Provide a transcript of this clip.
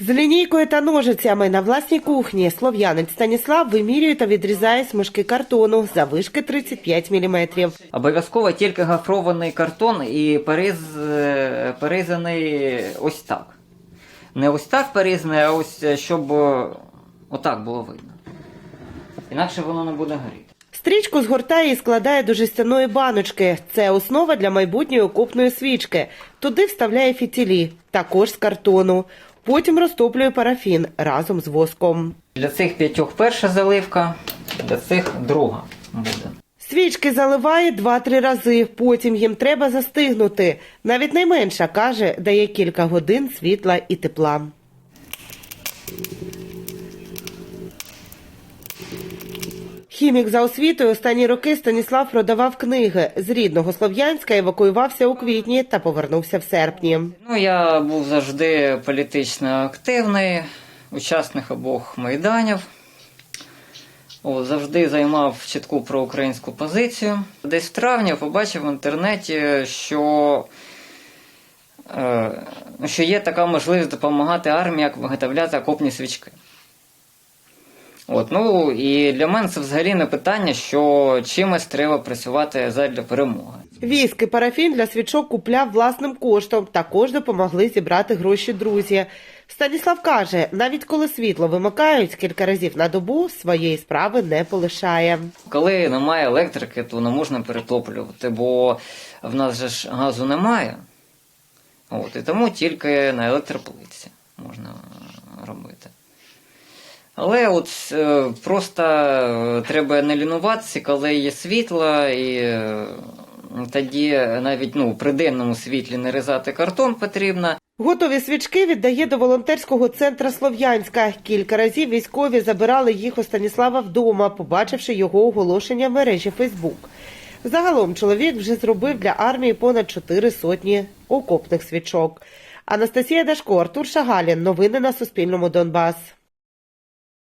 З лінійкою та ножицями на власній кухні слов'янець Станіслав вимірює та відрізає смужки картону завишки 35 мм. Обов'язково тільки гофрований картон і перез, перезаний ось так. Не ось так перезаний, а ось е, щоб е, отак було видно. Інакше воно не буде горіти. Стрічку згортає і складає до жестяної баночки. Це основа для майбутньої окопної свічки. Туди вставляє фітілі, також з картону. Потім розтоплює парафін разом з воском. Для цих п'ятьох перша заливка, для цих друга буде. Свічки заливає два-три рази, потім їм треба застигнути. Навіть найменша каже, дає кілька годин світла і тепла. Хімік за освітою останні роки Станіслав продавав книги. З рідного Слов'янська евакуювався у квітні та повернувся в серпні. Ну, я був завжди політично активний, учасник обох майданів. О, завжди займав чітку проукраїнську позицію. Десь в травні побачив в інтернеті, що, е, що є така можливість допомагати армії, як виготовляти окопні свічки. От, ну і для мене це взагалі не питання, що чимось треба працювати задля перемоги. Віск і парафін для свічок купляв власним коштом. Також допомогли зібрати гроші друзі. Станіслав каже, навіть коли світло вимикають кілька разів на добу, своєї справи не полишає. Коли немає електрики, то не можна перетоплювати, бо в нас же ж газу немає. От, і тому тільки на електроплитці можна робити. Але от е, просто е, треба не лінуватися, коли є світло, і е, тоді навіть ну, при денному світлі не різати картон потрібно. Готові свічки віддає до волонтерського центру Слов'янська. Кілька разів військові забирали їх у Станіслава вдома, побачивши його оголошення в мережі Фейсбук. Загалом чоловік вже зробив для армії понад чотири сотні окопних свічок. Анастасія Дашко, Артур Шагалін. Новини на Суспільному Донбас.